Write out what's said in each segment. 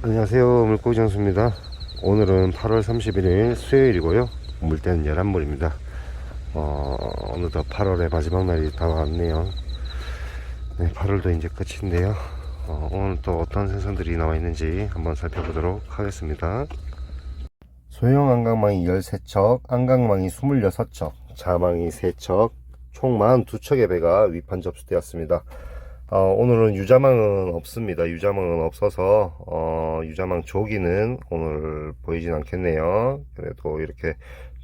안녕하세요. 물고기 장수입니다. 오늘은 8월 31일 수요일이고요. 물때는 11물입니다. 어, 어느덧 8월의 마지막 날이 다가왔네요. 네, 8월도 이제 끝인데요. 어, 오늘 또 어떤 생선들이 나와 있는지 한번 살펴보도록 하겠습니다. 소형 안강망이 13척 안강망이 26척 자망이 3척 총 42척의 배가 위판 접수되었습니다 어, 오늘은 유자망은 없습니다. 유자망은 없어서 어, 유자망 조기는 오늘 보이진 않겠네요. 그래도 이렇게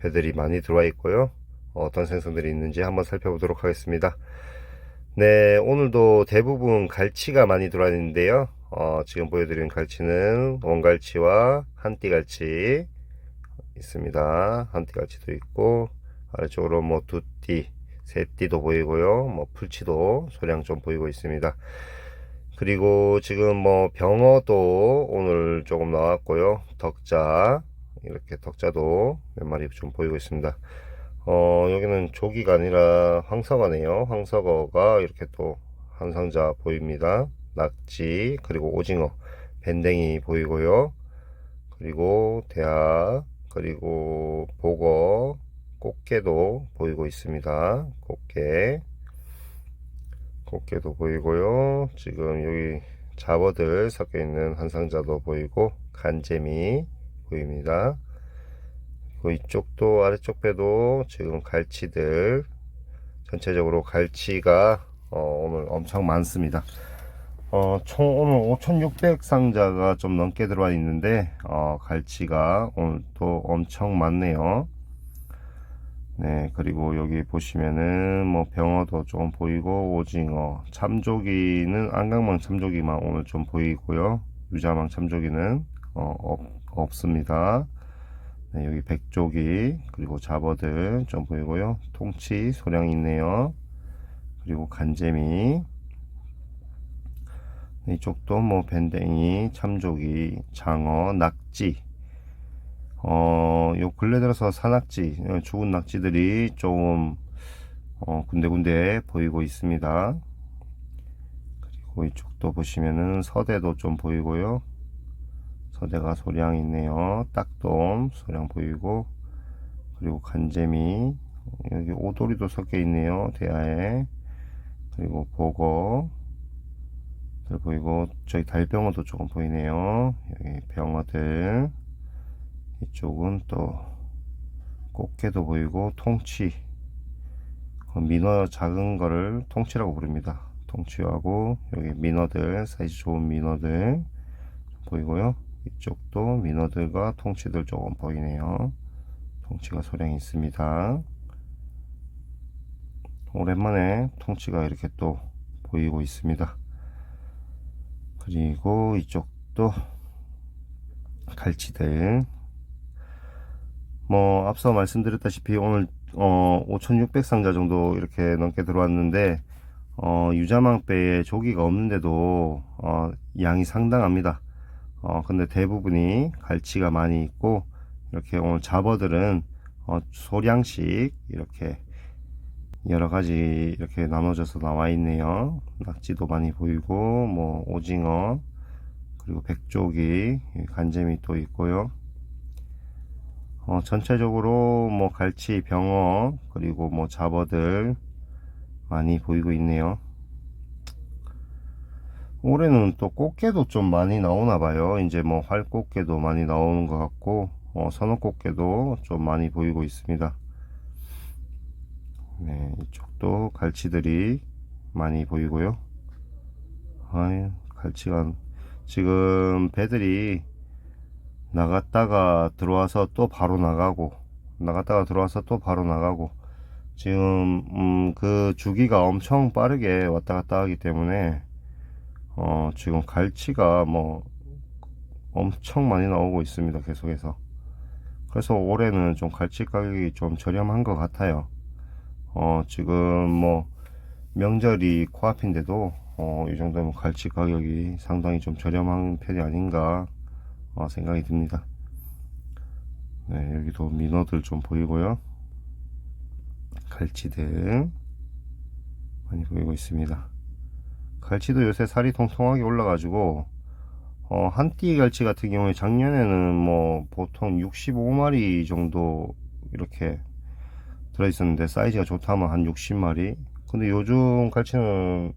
배들이 많이 들어와 있고요. 어떤 생선들이 있는지 한번 살펴보도록 하겠습니다. 네, 오늘도 대부분 갈치가 많이 들어와 있는데요. 어, 지금 보여드린 갈치는 원갈치와 한띠갈치 있습니다. 한띠갈치도 있고 아래쪽으로 뭐 두띠 새띠도 보이고요. 뭐 풀치도 소량 좀 보이고 있습니다. 그리고 지금 뭐 병어도 오늘 조금 나왔고요. 덕자 이렇게 덕자도 몇 마리 좀 보이고 있습니다. 어 여기는 조기가 아니라 황석어네요. 황석어가 이렇게 또 한 상자 보입니다. 낙지 그리고 오징어 밴댕이 보이고요. 그리고 대하 그리고 보거 꽃게도 보이고 있습니다. 꽃게. 꽃게도 보이고요. 지금 여기 잡어들 섞여 있는 한 상자도 보이고 간재미 보입니다. 그리고 이쪽도 아래쪽 배도 지금 갈치들 전체적으로 갈치가 어, 오늘 엄청 많습니다. 어, 총 오늘 5,600 상자가 좀 넘게 들어와 있는데 어, 갈치가 오늘 또 엄청 많네요. 네, 그리고 여기 보시면은 뭐 병어도 좀 보이고 오징어, 참조기는 안강망 참조기만 오늘 좀 보이고요. 유자망 참조기는 어, 없, 없습니다. 네, 여기 백조기 그리고 잡어들 좀 보이고요. 통치 소량 있네요. 그리고 간재미 네, 이쪽도 뭐 밴댕이, 참조기, 장어, 낙지 어, 요 근래 들어서 산낙지, 어, 죽은 낙지들이 좀, 어, 군데군데 보이고 있습니다. 그리고 이쪽도 보시면은 서대도 좀 보이고요. 서대가 소량 있네요. 딱돔 소량 보이고, 그리고 간재미, 여기 오도리도 섞여 있네요. 대하에. 그리고 보거, 보이고, 저희 달병어도 조금 보이네요. 여기 병어들. 이쪽은 또 꽃게도 보이고 통치. 그 민어 작은 거를 통치라고 부릅니다. 통치하고 여기 민어들 사이즈 좋은 민어들 보이고요. 이쪽도 민어들과 통치들 조금 보이네요. 통치가 소량 있습니다. 오랜만에 통치가 이렇게 또 보이고 있습니다. 그리고 이쪽도 갈치들 뭐 앞서 말씀드렸다시피 오늘 어 5,600 상자 정도 이렇게 넘게 들어왔는데 어 유자망배에 조기가 없는데도 어 양이 상당합니다. 어 근데 대부분이 갈치가 많이 있고 이렇게 오늘 잡어들은 어 소량씩 이렇게 여러 가지 이렇게 나눠져서 나와 있네요. 낙지도 많이 보이고 뭐 오징어 그리고 백조기 간재미 또 있고요. 어, 전체적으로 뭐 갈치, 병어, 그리고 뭐 잡어들 많이 보이고 있네요. 올해는 또 꽃게도 좀 많이 나오나 봐요. 이제 뭐 활꽃게도 많이 나오는 것 같고, 어, 선어꽃게도 좀 많이 보이고 있습니다. 네, 이쪽도 갈치들이 많이 보이고요. 아유, 갈치가 지금 배들이 나갔다가 들어와서 또 바로 나가고 나갔다가 들어와서 또 바로 나가고. 지금 음, 그 주기가 엄청 빠르게 왔다 갔다 하기 때문에 어, 지금 갈치가 뭐 엄청 많이 나오고 있습니다 계속해서. 그래서 올해는 좀 갈치 가격이 좀 저렴한 것 같아요. 어, 지금 뭐 명절이 코앞인데도 어, 이 정도면 갈치 가격이 상당히 좀 저렴한 편이 아닌가 어, 생각이 듭니다. 네, 여기도 민어들 좀 보이고요. 갈치들 많이 보이고 있습니다. 갈치도 요새 살이 통통하게 올라가지고 어, 한띠 갈치 같은 경우에 작년에는 뭐 보통 65마리 정도 이렇게 들어있었는데 사이즈가 좋다면 한 60마리 근데 요즘 갈치는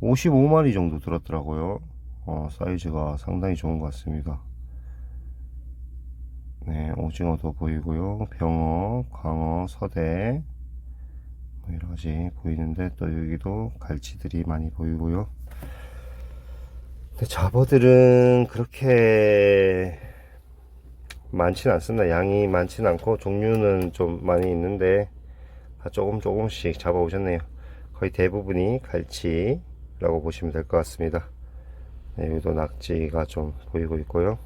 55마리 정도 들었더라고요 어, 사이즈가 상당히 좋은 것 같습니다 네 오징어도 보이고요 병어 광어 서대 뭐 여러 가지 보이는데 또 여기도 갈치들이 많이 보이고요 근데 잡어들은 그렇게 많지는 않습니다. 양이 많지는 않고 종류는 좀 많이 있는데 다 조금 조금씩 잡아 오셨네요. 거의 대부분이 갈치라고 보시면 될 것 같습니다. 네, 여기도 낙지가 좀 보이고 있고요.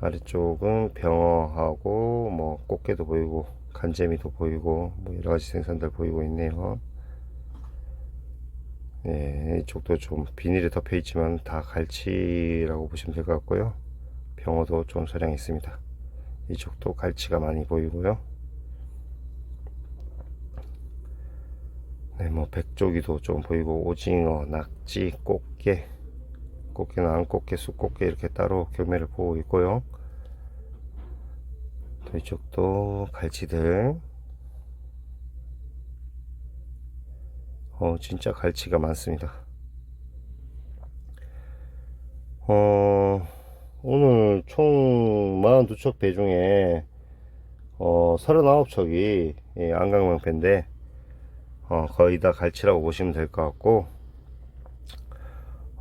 아래쪽은 병어하고 뭐 꽃게도 보이고 간재미도 보이고 뭐 여러 가지 생선들 보이고 있네요. 네, 이쪽도 좀 비닐에 덮여 있지만 다 갈치라고 보시면 될 것 같고요. 병어도 좀 소량 있습니다. 이쪽도 갈치가 많이 보이고요. 네, 뭐 백조기도 좀 보이고 오징어, 낙지, 꽃게, 꽃게는 안꽃게, 쑥꽃게 이렇게 따로 경매를 보고 있고요. 또 이쪽도 갈치들. 어, 진짜 갈치가 많습니다. 어, 오늘 총 42척 배 중에 어 39척이 예, 안강망 배인데 어, 거의 다 갈치라고 보시면 될 것 같고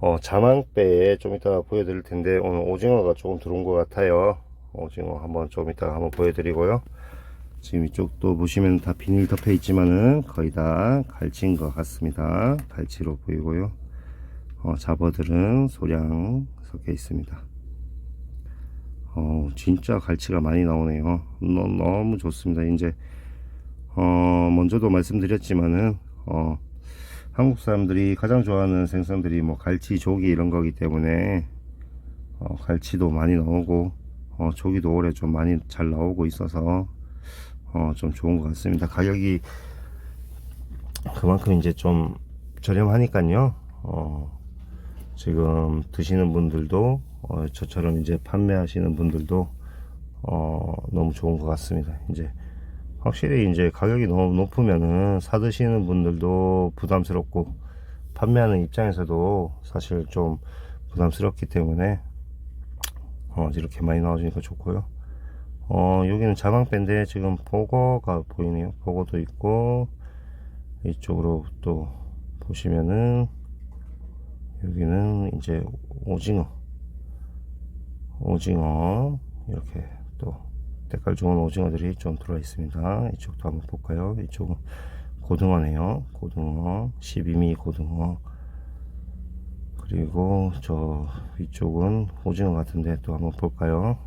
어, 자망배에 좀 이따 보여드릴 텐데 오늘 오징어가 조금 들어온 것 같아요. 오징어 한번 좀 이따 한번 보여드리고요. 지금 이쪽도 보시면 다 비닐 덮여 있지만은 거의 다 갈치인 것 같습니다. 갈치로 보이고요. 어, 잡어들은 소량 섞여 있습니다. 어, 진짜 갈치가 많이 나오네요. 너, 너무 좋습니다. 이제, 어, 먼저도 말씀드렸지만은, 어, 한국 사람들이 가장 좋아하는 생선들이 뭐 갈치, 조기 이런 거기 때문에, 어, 갈치도 많이 나오고, 어, 조기도 올해 좀 많이 잘 나오고 있어서, 어, 좀 좋은 것 같습니다. 가격이 그만큼 이제 좀 저렴하니까요. 어, 지금 드시는 분들도 어, 저처럼 이제 판매하시는 분들도 어, 너무 좋은 것 같습니다. 이제 확실히 이제 가격이 너무 높으면은 사 드시는 분들도 부담스럽고 판매하는 입장에서도 사실 좀 부담스럽기 때문에 어, 이렇게 많이 나와주니까 좋고요. 어, 여기는 자망밴데 지금 보거가 보이네요. 보거도 있고 이쪽으로 또 보시면은 여기는 이제 오징어 오징어 이렇게 또 색깔 좋은 오징어들이 좀 들어와 있습니다. 이쪽도 한번 볼까요? 이쪽은 고등어네요. 고등어 12미 고등어. 그리고 저 위쪽은 오징어 같은데 또 한번 볼까요?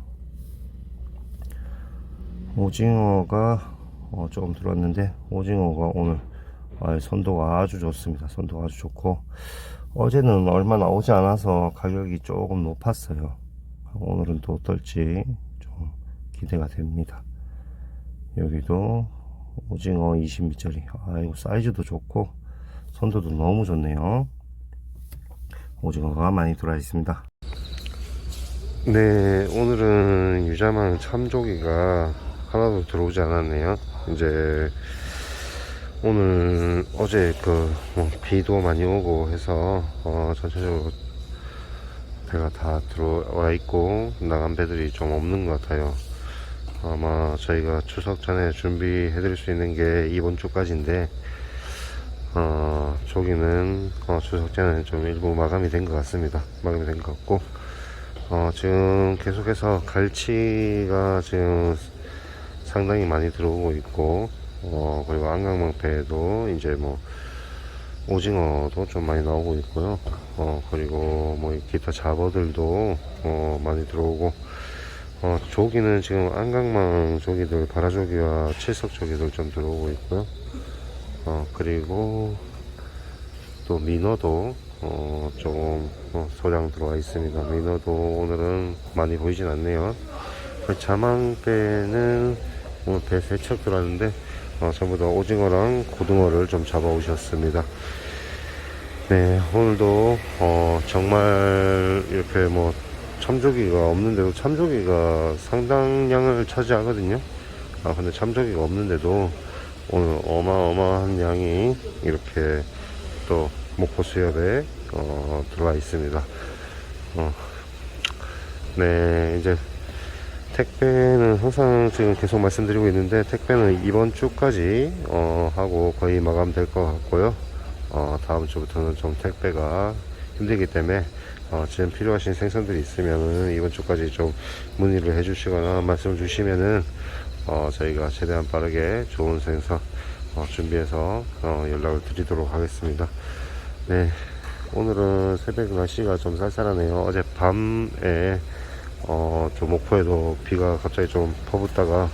오징어가 어, 조금 들어왔는데 오징어가 오늘 아, 손도가 아주 좋습니다. 손도가 아주 좋고. 어제는 얼마 나오지 않아서 가격이 조금 높았어요. 오늘은 또 어떨지. 좀 기대가 됩니다. 여기도 오징어 20미짜리. 아이고, 사이즈도 좋고, 선도도 너무 좋네요. 오징어가 많이 들어와 있습니다. 네, 오늘은 유자망 참조기가 하나도 들어오지 않았네요. 이제 오늘 어제 그 뭐 비도 많이 오고 해서 어 전체적으로 배가 다 들어와 있고 나간 배들이 좀 없는 것 같아요 아마 저희가 추석 전에 준비해 드릴 수 있는 게 이번 주까지인데 어 저기는 어, 추석 전에 좀 일부 마감이 된 것 같습니다 마감이 된 것 같고 어 지금 계속해서 갈치가 지금 상당히 많이 들어오고 있고 어, 그리고 안강망패도 이제 뭐 오징어도 좀 많이 나오고 있고요. 어, 그리고 뭐 기타 잡어들도 어, 많이 들어오고 어, 조기는 지금 안강망 조기들, 바라조기와 칠석 조기들 좀 들어오고 있고요. 어, 그리고 또 민어도 어, 조금 어, 소량 들어와 있습니다. 민어도 오늘은 많이 보이진 않네요. 자망배는 오늘 배 세척 들어왔는데 어, 전부 다 오징어랑 고등어를 좀 잡아 오셨습니다. 네, 오늘도 어, 정말 이렇게 뭐 참조기가 없는데도 참조기가 상당량을 차지하거든요. 아 근데 참조기가 없는데도 오늘 어마어마한 양이 이렇게 또 목포 수협에 어, 들어와 있습니다. 어, 네, 이제 택배는 항상 지금 계속 말씀드리고 있는데 택배는 이번 주까지 어, 하고 거의 마감될 것 같고요. 어, 다음 주부터는 좀 택배가 힘들기 때문에 어, 지금 필요하신 생선들이 있으면은 이번 주까지 좀 문의를 해주시거나 말씀을 주시면은 어, 저희가 최대한 빠르게 좋은 생선 어, 준비해서 어, 연락을 드리도록 하겠습니다. 네, 오늘은 새벽 날씨가 좀 쌀쌀하네요. 어제 밤에 어, 좀 목포에도 비가 갑자기 좀 퍼붓다가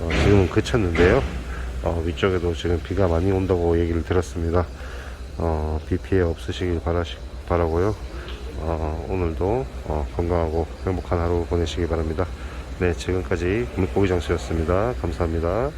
어, 지금은 그쳤는데요. 어, 위쪽에도 지금 비가 많이 온다고 얘기를 들었습니다. 어, 비 피해 없으시길 바라시, 바라고요. 어, 오늘도 어, 건강하고 행복한 하루 보내시기 바랍니다. 네, 지금까지 물고기 장수였습니다. 감사합니다.